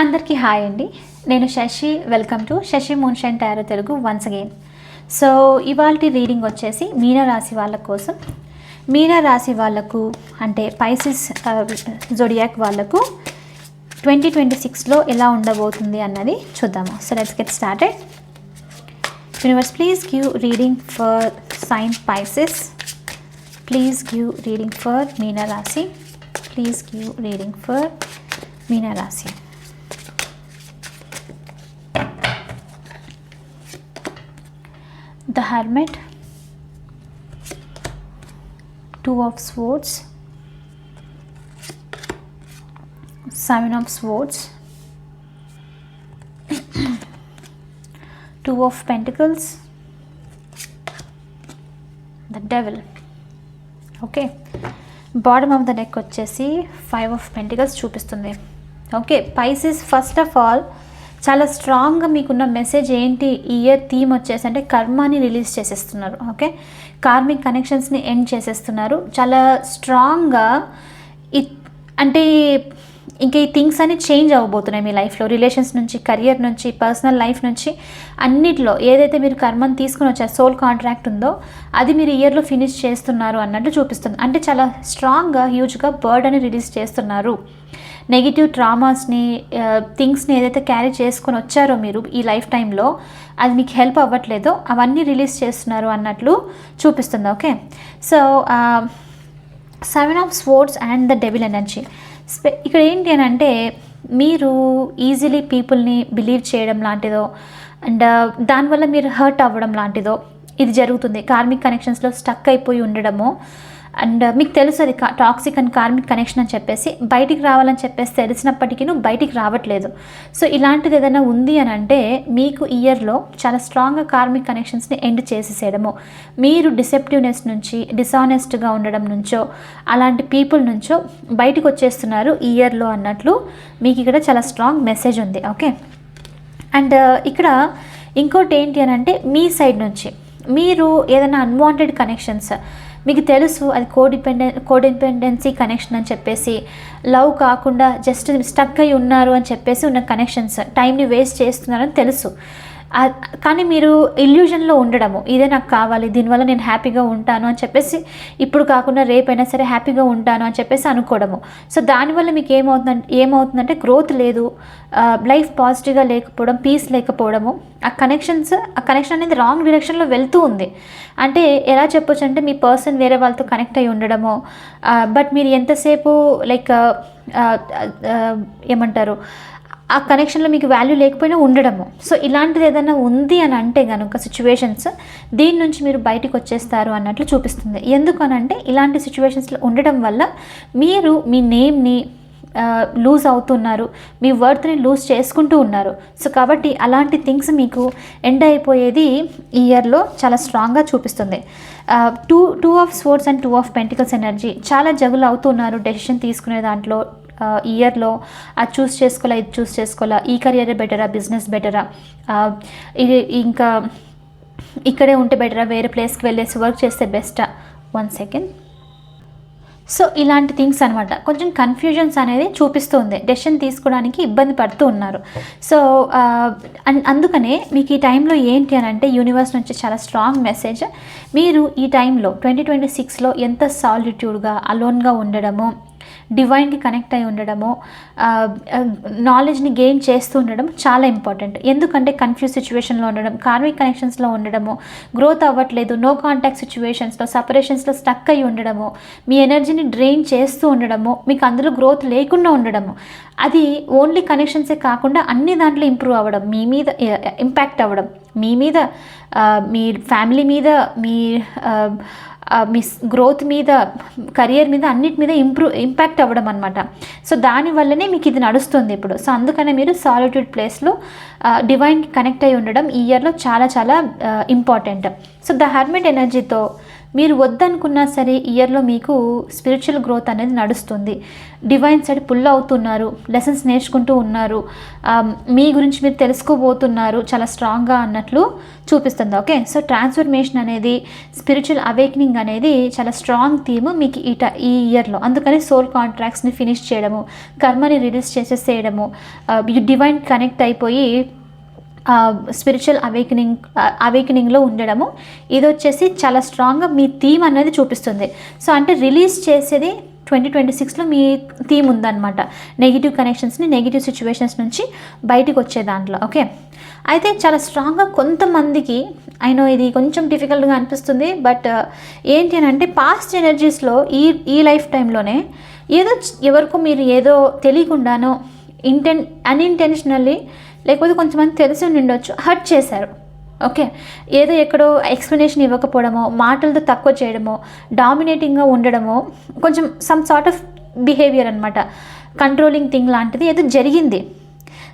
అందరికీ హాయ్ అండి. నేను Shashi. Welcome to Shashi moonshine tarot Telugu once again. So ఇవాళ రీడింగ్ వచ్చేసి మీన రాశి వాళ్ళ కోసం. మీన రాశి వాళ్ళకు అంటే పైసిస్ జొడియాక్ వాళ్ళకు ట్వంటీ ట్వంటీ సిక్స్లో ఎలా ఉండబోతుంది అన్నది చూద్దాము. So let's get started. Universe please give reading for sign Pisces. Please give reading for మీన రాశి ప్లీజ్ గివ్ రీడింగ్ ఫర్ మీనరాశి. The hermit two of swords seven of swords two of pentacles the devil okay bottom of the deck వచ్చేసి five of pentacles చూపిస్తుంది okay Pisces first of all చాలా స్ట్రాంగ్గా మీకున్న message ఏంటి? ఈ year theme వచ్చేసి అంటే కర్మాని రిలీజ్ చేసేస్తున్నారు ఓకే కార్మిక్ కనెక్షన్స్ని ఎండ్ చేసేస్తున్నారు. చాలా స్ట్రాంగ్గా ఇ అంటే ఇంకా ఈ థింగ్స్ అన్ని చేంజ్ అవ్వబోతున్నాయి మీ లైఫ్లో రిలేషన్స్ నుంచి కెరియర్ నుంచి పర్సనల్ లైఫ్ నుంచి అన్నిట్లో ఏదైతే మీరు కర్మను తీసుకుని వచ్చారు సోల్ కాంట్రాక్ట్ ఉందో అది మీరు ఇయర్లో ఫినిష్ చేస్తున్నారు అన్నట్టు చూపిస్తుంది. అంటే చాలా స్ట్రాంగ్గా హ్యూజ్గా బర్డ్ అని రిలీజ్ చేస్తున్నారు. నెగిటివ్ ట్రామాస్ని థింగ్స్ని ఏదైతే క్యారీ చేసుకొని వచ్చారో మీరు ఈ లైఫ్ టైంలో అది మీకు హెల్ప్ అవ్వట్లేదో అవన్నీ రిలీజ్ చేస్తున్నారు అన్నట్లు చూపిస్తుంది okay so seven of swords and the devil energy స్పె ఇక్కడ ఏంటి అని అంటే మీరు ఈజీలీ పీపుల్ని బిలీవ్ చేయడం లాంటిదో అండ్ దానివల్ల మీరు హర్ట్ అవ్వడం లాంటిదో ఇది జరుగుతుంది. కార్మిక్ కనెక్షన్స్లో స్టక్ అయిపోయి ఉండడము అండ్ uh, మీకు తెలుసు అది టాక్సిక్ అండ్ కార్మిక్ కనెక్షన్ అని చెప్పేసి బయటికి రావాలని చెప్పేసి తెలిసినప్పటికీ బయటికి రావట్లేదు. సో ఇలాంటిది ఏదైనా ఉంది అని అంటే మీకు ఇయర్లో చాలా స్ట్రాంగ్గా కార్మిక్ కనెక్షన్స్ని ఎండ్ చేసేసేయడము. మీరు డిసెప్టివ్నెస్ నుంచి డిసానెస్ట్గా ఉండడం నుంచో అలాంటి పీపుల్ నుంచో బయటకు వచ్చేస్తున్నారు ఇయర్లో అన్నట్లు మీకు ఇక్కడ చాలా స్ట్రాంగ్ మెసేజ్ ఉంది. ఓకే అండ్ uh, ఇక్కడ ఇంకోటి ఏంటి అని అంటే మీ సైడ్ నుంచి మీరు ఏదైనా అన్వాంటెడ్ కనెక్షన్స్ మీకు తెలుసు అది కోడిపెండెన్ కోడిపెండెన్సీ కనెక్షన్ అని చెప్పేసి. లవ్ కాకుండా జస్ట్ స్టక్ అయి ఉన్నారు అని చెప్పేసి ఉన్న కనెక్షన్స్ టైంని వేస్ట్ చేస్తున్నారని తెలుసు. కానీ మీరు ఇల్యూజన్లో ఉండడము. ఇదే నాకు కావాలి దీనివల్ల నేను హ్యాపీగా ఉంటాను అని చెప్పేసి ఇప్పుడు కాకుండా రేపైనా సరే హ్యాపీగా ఉంటాను అని చెప్పేసి అనుకోవడము. సో దానివల్ల మీకు ఏమవుతుందంటే ఏమవుతుందంటే గ్రోత్ లేదు. లైఫ్ పాజిటివ్గా లేకపోవడం పీస్ లేకపోవడము ఆ కనెక్షన్స్ ఆ కనెక్షన్ అనేది రాంగ్ డైరెక్షన్లో వెళ్తూ ఉంది. అంటే ఎలా చెప్పొచ్చు అంటే మీ పర్సన్ వేరే వాళ్ళతో కనెక్ట్ అయి ఉండడము. బట్ మీరు ఎంతసేపు లైక్ ఏమంటారు? ఆ కనెక్షన్లో మీకు వాల్యూ లేకపోయినా ఉండడము. సో ఇలాంటిది ఏదైనా ఉంది అని అంటే కనుక సిచ్యువేషన్స్ దీని నుంచి మీరు బయటకు వచ్చేస్తారు అన్నట్లు చూపిస్తుంది. ఎందుకనంటే ఇలాంటి సిచ్యువేషన్స్లో ఉండడం వల్ల మీరు మీ నేమ్ని లూజ్ అవుతున్నారు. మీ వర్త్ని లూజ్ చేసుకుంటూ ఉన్నారు. సో కాబట్టి అలాంటి థింగ్స్ మీకు ఎండ్ అయిపోయేది ఈ ఇయర్లో చాలా స్ట్రాంగ్గా చూపిస్తుంది. Two two of swords and two of pentacles energy చాలా జగులు అవుతున్నారు డెసిషన్ తీసుకునే దాంట్లో ఇయర్లో అది చూస్ చేసుకోవాలా ఇది చూస్ చేసుకోవాలా ఈ కరియరే బెటరా బిజినెస్ బెటరా ఇది ఇంకా ఇక్కడే ఉంటే బెటరా వేరే ప్లేస్కి వెళ్ళేసి వర్క్ చేస్తే బెస్టా వన్ సెకండ్ సో ఇలాంటి థింగ్స్ అనమాట కొంచెం కన్ఫ్యూజన్స్ అనేది చూపిస్తుంది. డెసిషన్ తీసుకోవడానికి ఇబ్బంది పడుతూ ఉన్నారు. సో అందుకనే మీకు ఈ టైంలో ఏంటి అని అంటే యూనివర్స్ నుంచి చాలా స్ట్రాంగ్ మెసేజ్ మీరు ఈ టైంలో ట్వంటీ ట్వంటీ సిక్స్లో ఎంత సాలిట్యూడ్గా అలోన్గా ఉండడము డివైన్కి కనెక్ట్ అయి ఉండడము నాలెడ్జ్ని గెయిన్ చేస్తూ ఉండడం చాలా ఇంపార్టెంట్ ఎందుకంటే కన్ఫ్యూజ్ సిచ్యువేషన్లో ఉండడం కార్మిక్ కనెక్షన్స్లో ఉండడము గ్రోత్ అవ్వట్లేదు నో కాంటాక్ట్ సిచ్యువేషన్స్లో సపరేషన్స్లో స్టక్ అయి ఉండడము మీ ఎనర్జీని డ్రెయిన్ చేస్తూ ఉండడము మీకు అందులో గ్రోత్ లేకుండా ఉండడము అది ఓన్లీ కనెక్షన్సే కాకుండా అన్ని దాంట్లో ఇంప్రూవ్ అవ్వడం మీ మీద ఇంపాక్ట్ అవ్వడం మీ మీద మీ ఫ్యామిలీ మీద మీ మిస్ గ్రోత్ మీద కెరియర్ మీద అన్నిటి మీద ఇంప్రూవ్ ఇంపాక్ట్ అవ్వడం అనమాట సో దానివల్లనే మీకు ఇది నడుస్తుంది ఇప్పుడు. సో అందుకనే మీరు సాలిట్యూడ్ ప్లేస్లో డివైన్కి కనెక్ట్ అయి ఉండడం ఈ ఇయర్లో చాలా చాలా ఇంపార్టెంట్ సో ద హర్మిట్ ఎనర్జీతో మీరు వద్దనుకున్నా సరే ఇయర్లో మీకు స్పిరిచువల్ గ్రోత్ అనేది నడుస్తుంది. డివైన్ సైడ్ పుల్ అవుతున్నారు. లెసన్స్ నేర్చుకుంటూ ఉన్నారు. మీ గురించి మీరు తెలుసుకోబోతున్నారు. చాలా స్ట్రాంగ్గా అన్నట్లు చూపిస్తుంది. ఓకే సో ట్రాన్స్ఫర్మేషన్ అనేది స్పిరిచువల్ అవేక్నింగ్ అనేది చాలా స్ట్రాంగ్ థీమ్ మీకు ఈ ట- ఈ ఇయర్లో. అందుకని సోల్ కాంట్రాక్ట్స్ని ఫినిష్ చేయడము కర్మని రిలీజ్ చేసేసేయడము డివైన్ కనెక్ట్ అయిపోయి స్పిరిచువల్ అవేకనింగ్ అవేకనింగ్లో ఉండడము. ఇది వచ్చేసి చాలా స్ట్రాంగ్గా మీ థీమ్ అనేది చూపిస్తుంది. సో అంటే రిలీజ్ చేసేది ట్వంటీ ట్వంటీ సిక్స్లో మీ థీమ్ ఉందన్నమాట. నెగిటివ్ కనెక్షన్స్ని నెగిటివ్ సిచ్యువేషన్స్ నుంచి బయటికి వచ్చే దాంట్లో ఓకే? అయితే చాలా స్ట్రాంగ్గా కొంతమందికి అయినో ఇది కొంచెం డిఫికల్ట్గా అనిపిస్తుంది బట్ ఏంటి అని అంటే పాస్ట్ ఎనర్జీస్లో ఈ ఈ లైఫ్ టైంలోనే ఏదో ఎవరికో మీరు ఏదో తెలియకుండానో ఇంటెన్ అన్ఇంటెన్షనల్లీ లేకపోతే కొంతమంది తెలిసి ఉండొచ్చు హర్ట్ చేశారు. ఓకే. ఏదో ఎక్కడో ఎక్స్ప్లెనేషన్ ఇవ్వకపోవడమో మాటలతో తక్కువ చేయడమో డామినేటింగ్గా ఉండడమో కొంచెం సమ్ సార్ట్ ఆఫ్ బిహేవియర్ అనమాట కంట్రోలింగ్ థింగ్ లాంటిది ఏదో జరిగింది.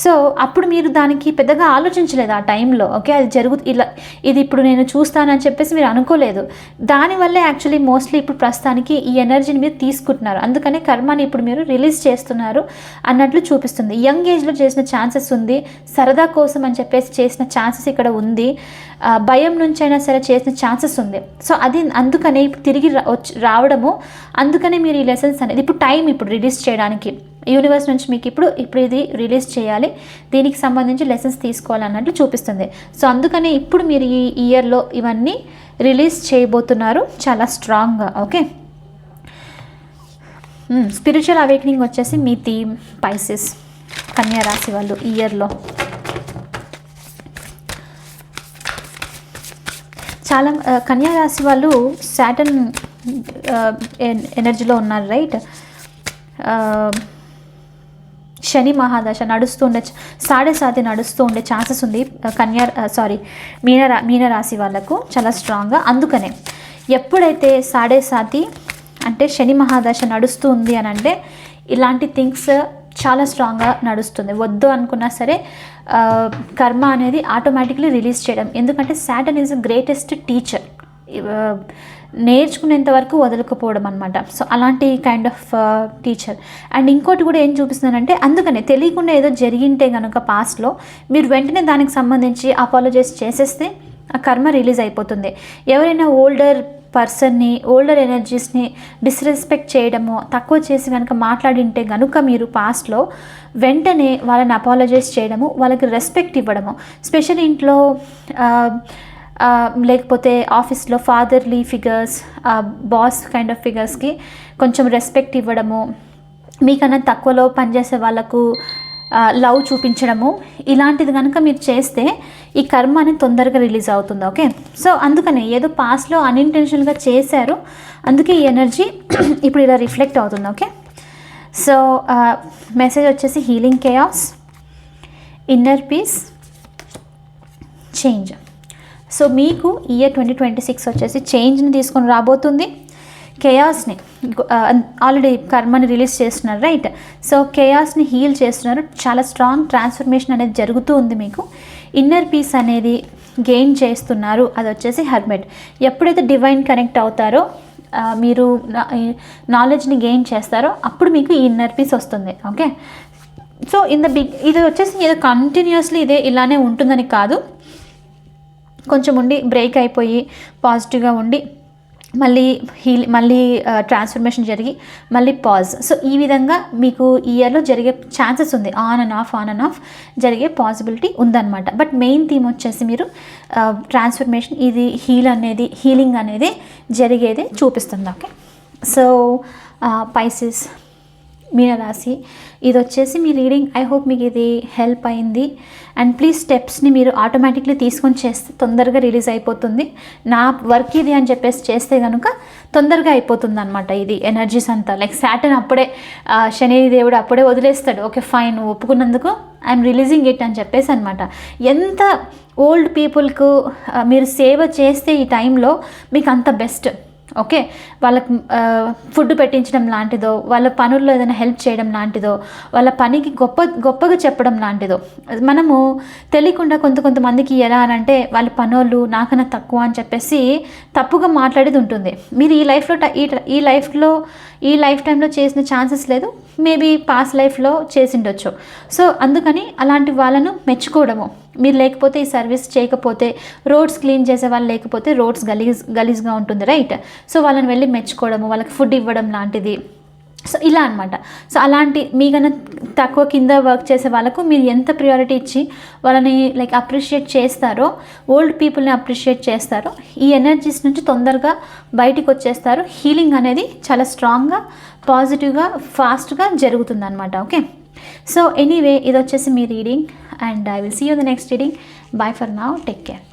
సో అప్పుడు మీరు దానికి పెద్దగా ఆలోచించలేదు ఆ టైంలో ఓకే? అది జరుగు ఇలా ఇది ఇప్పుడు నేను చూస్తానని చెప్పేసి మీరు అనుకోలేదు. దానివల్లే యాక్చువల్లీ మోస్ట్లీ ఇప్పుడు ప్రస్తుతానికి ఈ ఎనర్జీని మీరు తీసుకుంటున్నారు. అందుకనే కర్మని ఇప్పుడు మీరు రిలీజ్ చేస్తున్నారు అన్నట్లు చూపిస్తుంది. యంగ్ ఏజ్లో చేసిన ఛాన్సెస్ ఉంది. సరదా కోసం అని చెప్పేసి చేసిన ఛాన్సెస్ ఇక్కడ ఉంది. భయం నుంచి అయినా సరే చేసిన ఛాన్సెస్ ఉంది. సో అది అందుకనే ఇప్పుడు తిరిగి రా- వచ్చి రావడము. అందుకనే మీరు ఈ లెసన్స్ అనేది ఇప్పుడు టైం ఇప్పుడు రిలీజ్ చేయడానికి. యూనివర్స్ నుంచి మీకు ఇప్పుడు ఇప్పుడు ఇది రిలీజ్ చేయాలి. దీనికి సంబంధించి లెసన్స్ తీసుకోవాలన్నట్లు చూపిస్తుంది. సో అందుకనే ఇప్పుడు మీరు ఈ ఇయర్లో ఇవన్నీ రిలీజ్ చేయబోతున్నారు. చాలా స్ట్రాంగ్గా ఓకే స్పిరిచువల్ అవేకనింగ్ వచ్చేసి మీ థీమ్ పైసెస్ కన్యా రాశి వాళ్ళు ఇయర్లో చాలా ఆ, రాశి వాళ్ళు సాటర్న్ ఎనర్జీలో ఉన్నారు రైట్ శని మహాదశ నడుస్తూ ఉండే సాడే సాతి నడుస్తూ ఉండే ఛాన్సెస్ ఉంది. కన్యా సారీ మీనరా మీనరాశి వాళ్ళకు చాలా స్ట్రాంగ్గా. అందుకనే ఎప్పుడైతే సాడే సాతి అంటే శని మహాదశ నడుస్తూ ఉంది అని అంటే ఇలాంటి థింగ్స్ చాలా స్ట్రాంగ్గా నడుస్తుంది. వద్దు అనుకున్నా సరే కర్మ అనేది ఆటోమేటిక్లీ రిలీజ్ చేయడం. ఎందుకంటే Satan is the greatest teacher. నేర్చుకునేంత వరకు వదలకపోవడం అనమాట సో అలాంటి కైండ్ ఆఫ్ టీచర్ అండ్ ఇంకోటి కూడా ఏం చూపిస్తున్నానంటే అందుకనే తెలియకుండా ఏదో జరిగింటే కనుక పాస్ట్లో మీరు వెంటనే దానికి సంబంధించి అపాలజైజ్ చేసేస్తే ఆ కర్మ రిలీజ్ అయిపోతుంది. ఎవరైనా ఓల్డర్ పర్సన్ని ఓల్డర్ ఎనర్జీస్ని డిస్రెస్పెక్ట్ చేయడము తక్కువ చేసి కనుక మాట్లాడింటే కనుక మీరు పాస్ట్లో వెంటనే వాళ్ళని అపాలజైజ్ చేయడము వాళ్ళకి రెస్పెక్ట్ ఇవ్వడము. స్పెషల్ ఇంట్లో లేకపోతే ఆఫీస్లో fatherly figures boss kind of ఫిగర్స్కి కొంచెం రెస్పెక్ట్ ఇవ్వడము మీకన్నా తక్కువలో పనిచేసే వాళ్ళకు లవ్ చూపించడము ఇలాంటిది కనుక మీరు చేస్తే ఈ కర్మ అనేది తొందరగా రిలీజ్ అవుతుంది ఓకే? సో అందుకనే ఏదో పాస్ట్లో అన్ఇంటెన్షనల్గా చేశారు అందుకే ఈ ఎనర్జీ ఇప్పుడు ఇలా రిఫ్లెక్ట్ అవుతుంది ఓకే? సో మెసేజ్ వచ్చేసి healing chaos inner peace change so మీకు ఇయర్ ట్వంటీ ట్వంటీ సిక్స్ వచ్చేసి చేంజ్ని తీసుకొని రాబోతుంది. కేయాస్ని ఆల్రెడీ కర్మని రిలీజ్ చేస్తున్నారు రైట్ సో కేయాస్ని హీల్ చేస్తున్నారు. చాలా స్ట్రాంగ్ ట్రాన్స్ఫర్మేషన్ అనేది జరుగుతూ ఉంది మీకు. ఇన్నర్ పీస్ అనేది గెయిన్ చేస్తున్నారు. అది వచ్చేసి హర్మెట్ ఎప్పుడైతే డివైన్ కనెక్ట్ అవుతారో మీరు నాలెడ్జ్ని గెయిన్ చేస్తారో అప్పుడు మీకు ఈ ఇన్నర్ పీస్ వస్తుంది okay so in the big ఇది వచ్చేసి ఏదో కంటిన్యూస్లీ ఇదే ఇలానే ఉంటుందని కాదు. కొంచెం ఉండి బ్రేక్ అయిపోయి పాజిటివ్గా ఉండి మళ్ళీ హీల్ మళ్ళీ ట్రాన్స్ఫర్మేషన్ జరిగి మళ్ళీ పాజ్ సో ఈ విధంగా మీకు ఇయర్లో జరిగే ఛాన్సెస్ ఉంది. On and off on and off జరిగే పాసిబిలిటీ ఉందన్నమాట. బట్ మెయిన్ థీమ్ వచ్చేసి మీరు ట్రాన్స్ఫర్మేషన్ ఇది హీల్ అనేది హీలింగ్ అనేది జరిగేది చూపిస్తుంది. ఓకే సో పైసెస్ మీనరాశి. ఇది వచ్చేసి మీ రీడింగ్. ఐ హోప్ మీకు ఇది హెల్ప్ అయింది. అండ్ ప్లీజ్ స్టెప్స్ని మీరు ఆటోమేటిక్లీ తీసుకొని చేస్తే తొందరగా రిలీజ్ అయిపోతుంది. నా వర్క్ ఇది అని చెప్పేసి చేస్తే కనుక తొందరగా అయిపోతుంది అనమాట ఇది ఎనర్జీస్ అంతా. లైక్ సాటర్న్ అప్పుడే ఆ, శని దేవుడు అప్పుడే వదిలేస్తాడు. ఓకే ఫైన్ ఒప్పుకున్నందుకు ఐఎమ్ రిలీజింగ్ ఇట్ అని చెప్పేసి అనమాట ఎంత ఓల్డ్ పీపుల్కు మీరు సేవ చేస్తే ఈ టైంలో మీకు అంత బెస్ట్. ఓకే? వాళ్ళకి ఫుడ్ పెట్టించడం లాంటిదో వాళ్ళ పనుల్లో ఏదైనా హెల్ప్ చేయడం లాంటిదో వాళ్ళ పనికి గొప్ప గొప్పగా చెప్పడం లాంటిదో. మనము తెలియకుండా కొంత కొంతమందికి ఎలా అని అంటే వాళ్ళ పనులు నాకన్నా తక్కువ అని చెప్పేసి తప్పుగా మాట్లాడేది ఉంటుంది. మీరు ఈ లైఫ్లో ఈ ట- ఈ లైఫ్లో ఈ లైఫ్ టైంలో చేసిన ఛాన్సెస్ లేదు? మేబీ పాస్ట్ లైఫ్లో చేసిండొచ్చు. సో అందుకని అలాంటి వాళ్ళను మెచ్చుకోవడము. మీరు లేకపోతే ఈ సర్వీస్ చేయకపోతే రోడ్స్ క్లీన్ చేసే వాళ్ళు లేకపోతే రోడ్స్ గలీజ్ గలీజ్గా ఉంటుంది రైట్ సో వాళ్ళని వెళ్ళి మెచ్చుకోవడము వాళ్ళకి ఫుడ్ ఇవ్వడం లాంటిది. సో ఇలా అనమాట సో అలాంటి మీకన్నా తక్కువ కింద వర్క్ చేసే వాళ్ళకు మీరు ఎంత ప్రియారిటీ ఇచ్చి వాళ్ళని లైక్ అప్రిషియేట్ చేస్తారో ఓల్డ్ పీపుల్ని అప్రిషియేట్ చేస్తారో ఈ ఎనర్జీస్ నుంచి తొందరగా బయటికి వచ్చేస్తారు. హీలింగ్ అనేది చాలా స్ట్రాంగ్గా పాజిటివ్గా ఫాస్ట్గా జరుగుతుంది అనమాట ఓకే? సో ఎనీవే ఇది వచ్చేసి మీ reading and I will see you the next reading bye for now take care